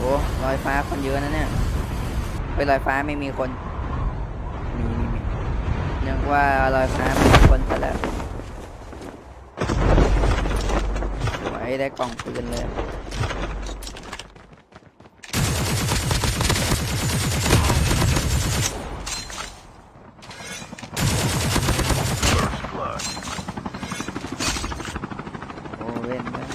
โอ้ลอยฟ้าคนเยอะนะเนี่ยไปลอยฟ้าไม่มีคน มีมีมีนึกว่าลอยฟ้าไม่มีคนซะแล้วไว้ได้กล่องปืนเลย First blood. โอ้เว้นเว้น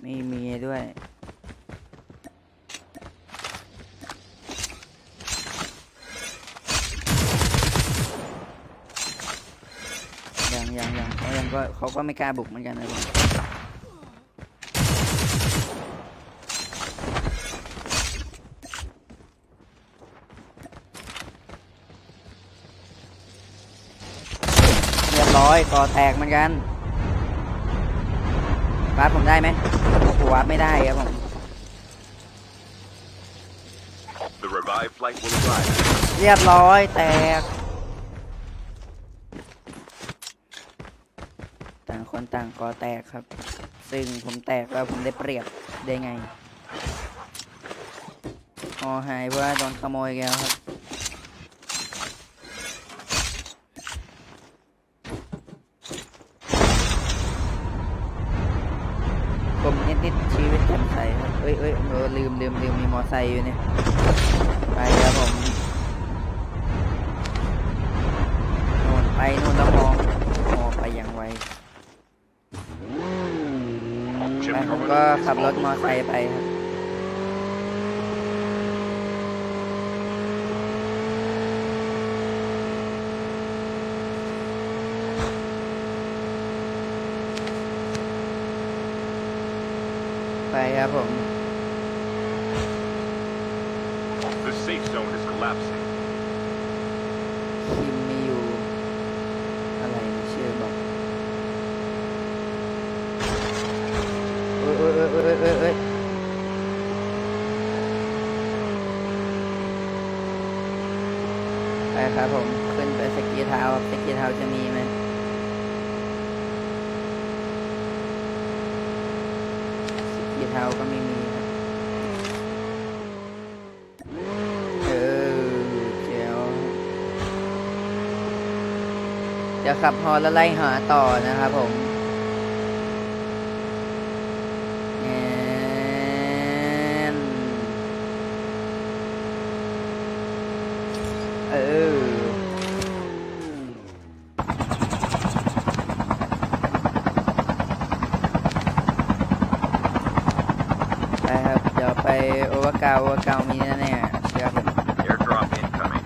ไม่มีด้วย ยังยังยังเขายัง ก็เขาก็ไม่กล้าบุกเหมือนกันนะผมเรียบร้อยก่อแตกเหมือนกันวาร์ปผมได้ไหมโอ้โหวาร์ปไม่ได้ครับผม The revived flight will arrive. เรียบร้อยแตก ต่าง คนต่างก่อแตกครับ ซึ่งผมแตกแล้วผมได้เปรียบได้ไงออหายเพราะว่าโดนขโมยแกแล้วครับผมนิดนิดๆชีวิตแจ่มใสครับเอ้ยเอ้ยเออลืมลืมลืมมีมอไซค์อยู่เนี่ย ไปครับผมนู่นไปนู่นแล้วมองมองไปอย่างไว Chip ไปผมก็ขับรถมอเตอร์ไซค์ไปครับไปครับผม The safe zone is collapsing. คิมมีอยู่ อะไรนะชื่อบอก เอ้ยเอ้ยเอ้ยเอ้ยเอ้ยไปครับผม ขึ้นไปสกีเท้าสกีเท้าจะมีไหมสกีเท้าก็ไม่มีครับเออเจียวเดี๋ยวขับฮอแล้วไล่หาต่อนะครับผมแอนเออ ไปครับ เดี๋ยวไปโอ เวอร์กาวโอเวอร์กาวมีแน่ๆเชื่อผม Airdrop incoming.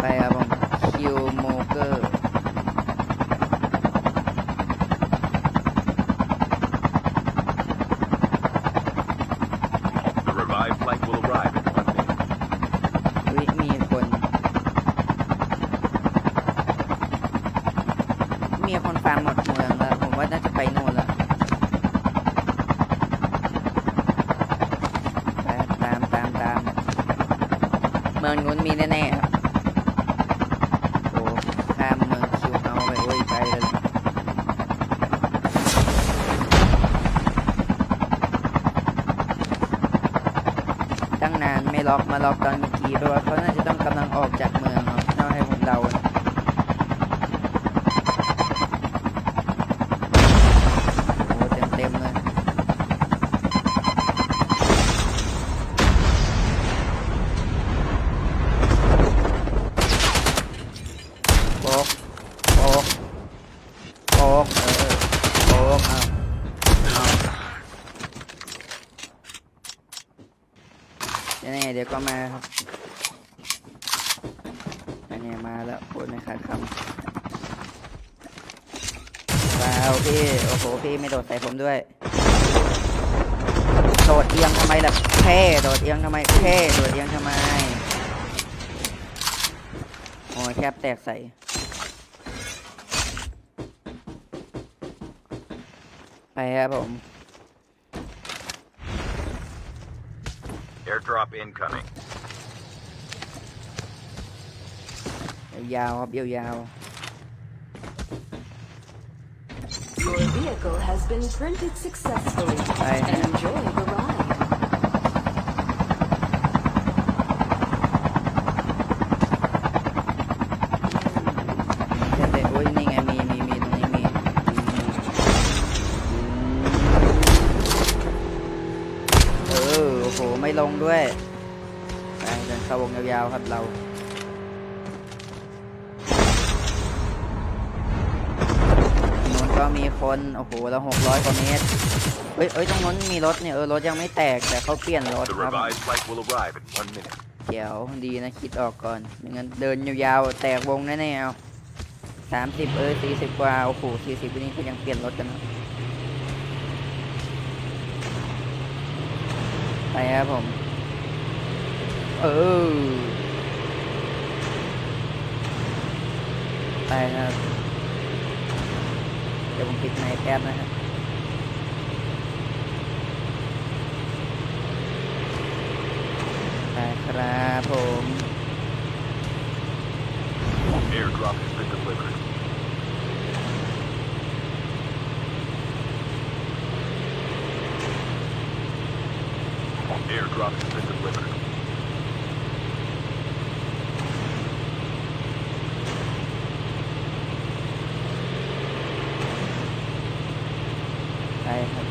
ไปครับผมคิวโมเกอร์ The revived flight will arrive in one minute. วิมีคน มีคนฟาร์มหมดเมืองแล้ว ผมว่าน่าจะไปโน่นแล้วไปตามตามตามเมืองนู้นมีแน่ๆครับ โอ้ข้ามเมืองคิวเฮาไปโอ้ยไกลเลย ตั้งนาน ไม่ล็อกมาล็อกตอนเมื่อกี้เพราะว่าเขาน่าจะต้องกำลังออกจากเมืองเนาะให้ผมเดานะโอ้เต็มเต็มๆเลยโป๊กโป๊กโป๊กเออโป๊กเอาเอา ครับอันนี้มาแล้วโอ้พูดไม่ขาดคำว้าวพี่ โอ้โห พี่ไม่โดดใส่ผมด้วย โดดเอียงทำไมล่ะเพ่โดดเอียงทำไมเพ่โดดเอียงทำไม โอ้ยแคบแตกใส่ไปครับผม Airdrop incoming. ยาวๆครับยาว Your vehicle has been printed successfully. Right. And enjoy the ride. ๆเช่นเด็กโอ้ยนี่ไงมีมีมีตรงนี้มีมีเออโอ้โหไม่ลงด้วยไปเดินเข้าวงยาวๆครับเรา ก็มีคนโอ้โหแล้วหกร้อยกว่าเมตรเฮ้ยเอ้ยตรงนู้นมีรถเนี่ยเออรถยังไม่แตกแต่เขาเปลี่ยนรถ The ครับ revived flight will arrive in one minute. เดี๋ยวดีนะคิดออกก่อนไม่งั้นเดินยาวๆแตกวงแน่ๆเอาสามสิบเออสี่สิบกว่าโอ้โหสี่สิบนี่เขายังเปลี่ยนรถกันนะไปครับผม เออ ไปครับ ดี๋ยวผมปิดไมค์แป๊บนะครับไปครับผม Airdrop has been delivered. Airdrop has been delivered. ไปครับ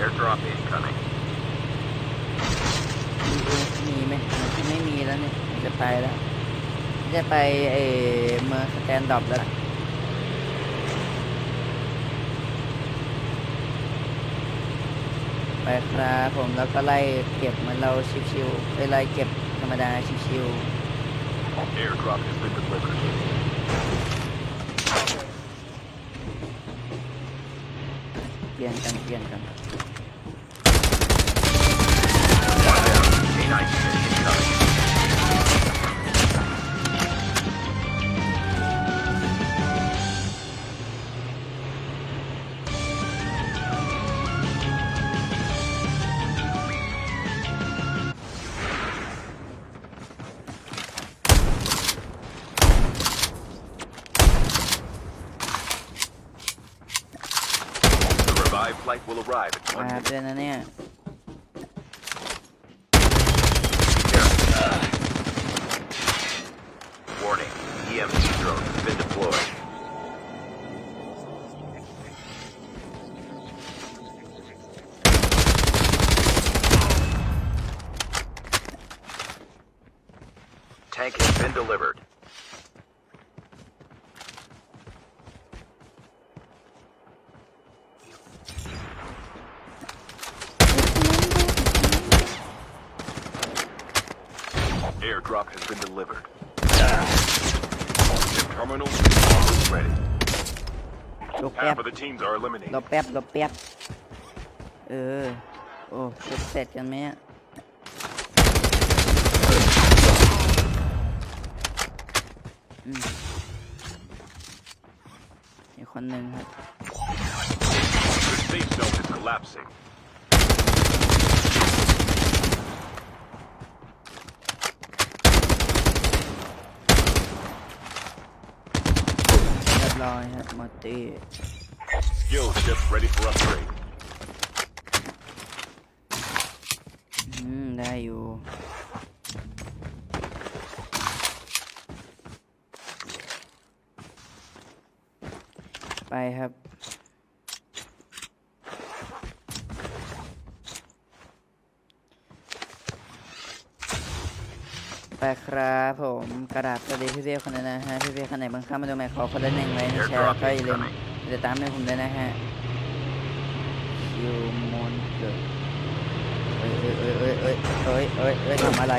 Airdrop incoming. มีไหมมันไม่มีแล้วเนี่ยมันจะไปแล้วจะไปเออเมืองสแตนดอปแล้วล่ะ ไปครับผมแล้วก็ไล่เก็บเหมือนเราชิวๆไปไล่เก็บธรรมดาชิว Airdrop has been delivered. ๆเป ลี่ยนกันเปลี่ยนกัน Airdrop has been delivered. Chip terminal is almost ready. ลูกแป๊บ Half of the teams are รอ eliminated. แป๊บรอแป๊บ เออ โอ้เสร็จเสร็จกันไหมอะอืมอีกคนหนึ่งครับ The safe zone is collapsing. บร้อยครับหมดตี Skill chip ready for upgrade. อืม ได้อยู่ ไปครับ ไปครับผมกระดาษสวัสดีพี่เบี้ยคนนั้นนะฮะพี่เบี้ยคนไหนบางครั้งมาดูใหม่ขอคนละหนึ่งไลค์นะแชร์แล้วก็อย่าลืมติดตามให้ผมด้วยนะฮะคิวมอนเกิดอ้ยเอ้ยเอ้ยเอ้ยเอ้ยเอ้ยเอ้ยทำอะไร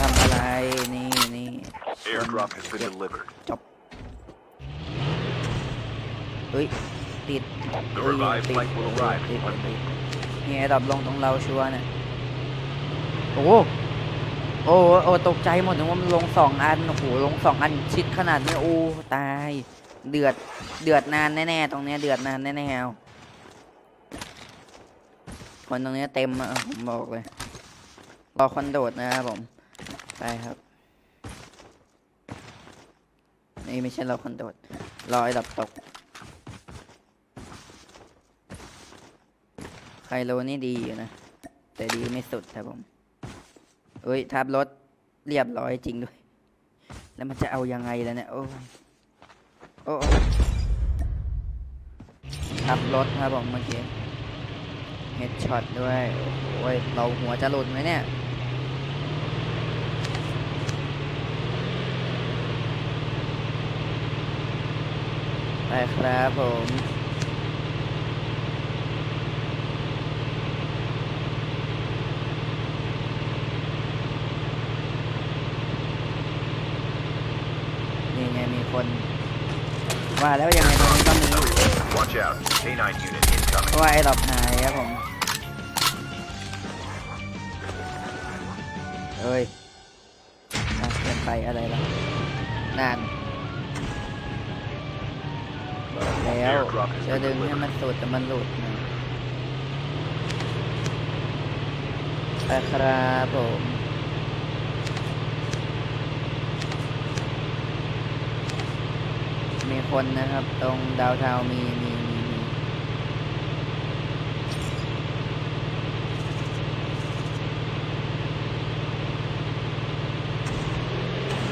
ทำอะไรนี่นี่ Airdrop has been delivered. เฮ้ยติด The เฮ้ย revived ติด flight will arrive ติด in one ติด minute. นี่ไอ้ดับลงตรงเราชัวร์เนี่ยโอ้โห โอ้โหโอ้ตกใจหมดถึงว่ามันลงสองอันโอ้โหลงสองอันชิดขนาดนี้โอ้ตาย เดือดเดือดนานแน่ๆตรงเนี้ยเดือดนานแน่ๆเอาคนตรงเนี้ยเต็มอะผมบอกเลย รอคนโดดนะครับผม ไปครับ นี่ไม่ใช่รอคนโดด รอไอ้ดับตก ไคโลนี่ดีอยู่นะ แต่ดีไม่สุดครับผม เอ้ยทับรถเรียบร้อยจริงด้วย แล้วมันจะเอายังไงแล้วเนี่ย โอ้โอ้ทับรถครับผมเมื่อกี้เฮดช็อตด้วยโอ้ยเราหัวจะหลุดไหมเนี่ยไปครับผม นี่ไงมีคน ว่าแล้วยังไงตรงนี้ต้องมี Watch out. K9 unit เพ incoming. ราะว่าไอ้ดอกหายครับผมเอ้ยน่าเกินไปอะไรล่ะนั่นบอกแล้วจะดึงให้มันสุดแต่มันหลุดนะไปครับผม มีคนนะครับ ตรงดาวเทาวน์มีมีมีมี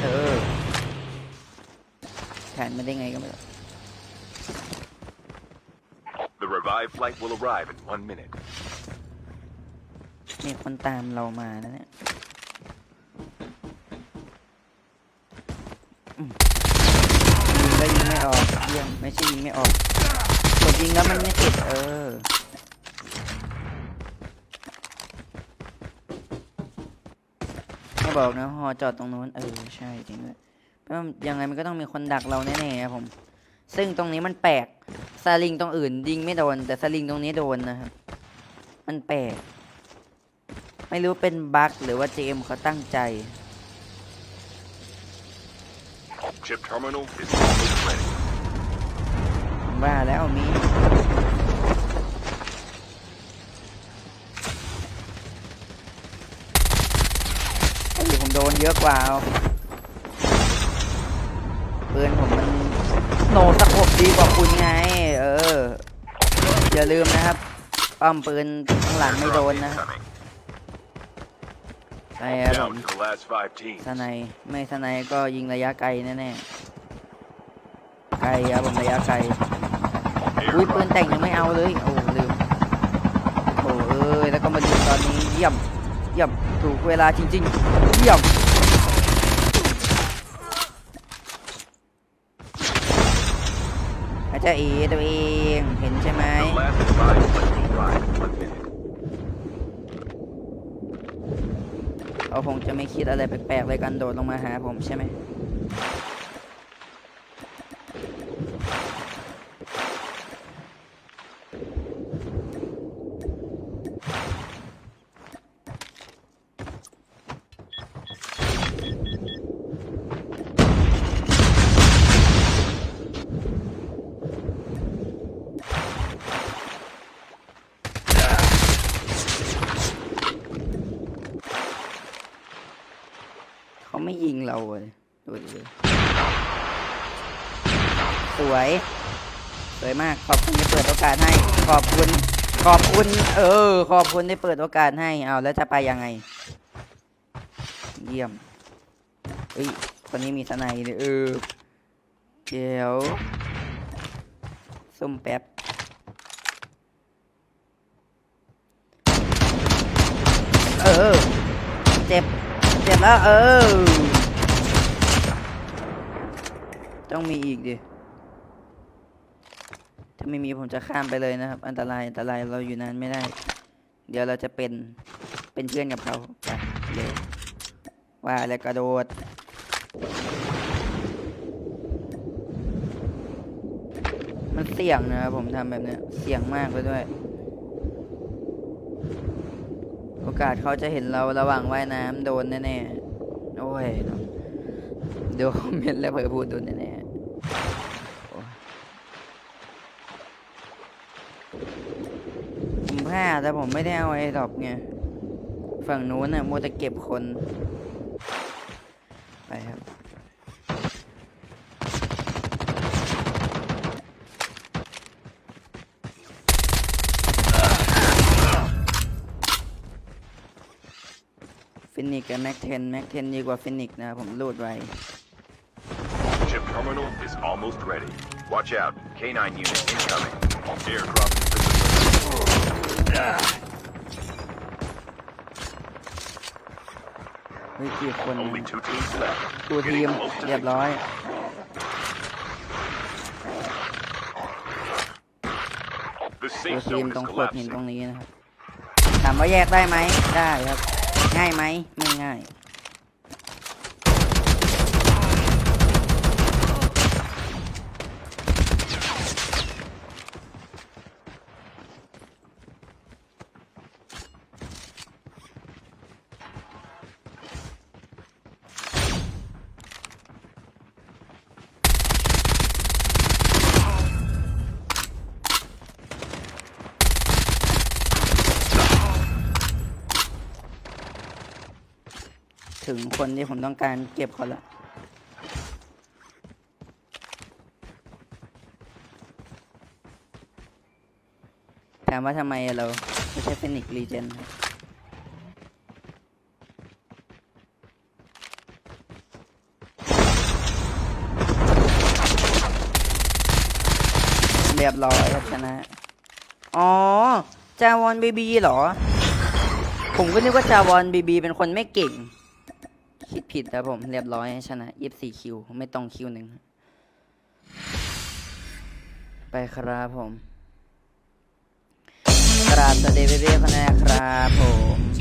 เออแผนมาได้ไงก็ไม่รู้ The revived flight will arrive in one minute. มีคนตามเรามานะเนี่ยอืม ยิงก็ยิงไม่ออกเยี่ยมไม่ใช่ยิงไม่ออกกดยิงแล้วมันไม่ติดเออไม่บอกนะฮอจอดตรงนู้นเออใช่จริงด้วยเพราะว่ายังไงมันก็ต้องมีคนดักเราแน่ๆครับผม ซึ่งตรงนี้มันแปลกสลิงตรงอื่นยิงไม่โดน แต่สลิงตรงนี้โดนนะครับมันแปลกไม่รู้เป็นบั๊กหรือว่าเจมเขาตั้งใจ Chip terminal is almost ready. ว่าแล้วมีเฮ้ยผมโดนเยอะกว่าเอาปืนผมมันโนสะกบดีกว่าคุณไง เออ อย่าลืมนะครับป้อมปืนข้างหลังไม่โดนนะ incoming. ใช่ครับผม Down to the last five teams. สไนด์ไม่สไนด์ก็ยิงระยะไกลแน่ๆไกลครับผมระยะไกลอุ้ยปืน Airdrop แต่งยังไม่เอาเลยโอ้ลืมโอ้เอ้ยแล้วก็มาดูตอนนี้เยี่ยมเยี่ยมถูกเวลาจริงๆเยี่ยมอาจารย์เอตัวเองเห็นใช่ไหม The last revived flight will arrive in one minute. เขาคงจะไม่คิดอะไรแปลกๆเลยกันโดดลงมาหาผมใช่ไหม ไม่ยิงเราเลยดูดิสวย สวยมาก ขอบคุณที่เปิดโอกาสให้ ขอบคุณ ขอบคุณ เออ ขอบคุณที่เปิดโอกาสให้ เอาแล้วจะไปยังไง เยี่ยมเฮ้ยคนนี้มีสไนด์เลยเออเจียวส้มแป๊บเออ เจ็บ เจ็บแล้วเออ ต้องมีอีกดิ ถ้าไม่มีผมจะข้ามไปเลยนะครับ อันตรายอันตรายเราอยู่นานไม่ได้ เดี๋ยวเราจะเป็นเป็นเพื่อนกับเขาไปเร็วว่าแล้วกระโดดมันเสี่ยงนะครับผมทำแบบเนี้ยเสี่ยงมากเลยด้วย โอกาสเขาจะเห็นเราระหว่างว่ายน้ำโดนแน่ๆ โอ้ยเดี๋ยวคอมเมนต์แล้วเผื่อพูดโดนแน่ๆโอ้ยผมพลาดแต่ผมไม่ได้เอาไอ้ดอกไงฝั่งนู้นน่ะมัวแต่เก็บคน ไปครับ ฟินิกกับแม็กเทนแม็กเทนดีกว่าฟินิกนะครับผมรูดไว้ Chip terminal is almost ready. Watch out. K9 unit incoming. Aircraft is เฮ้ยกี่คน Only นะ two teams left. ตัวที Getting ม close to เรียบร้อย The ตัว safe ทีม zone ต is รงโขดหิน collapsing. ตรงนี้นะครับถามว่าแยกได้ไหมได้ครับ ง่ายไหมไม่ง่าย ถึงคนที่ผมต้องการเก็บเขาละถามว่าทำไมเราไม่ใช่ฟินิกรีเจนเรียบร้อยครับชนะ อ๋อ จาวอนบีบีเหรอ ผมก็นึกว่าจาวอนบีบีเป็นคนไม่เก่ง คิดผิดครับผม เรียบร้อยชนะยี่สี่คิว ไม่ต้องคิวหนึ่ง ไปครับผม กราบสวัสดีเบ๊ๆคนนะครับผม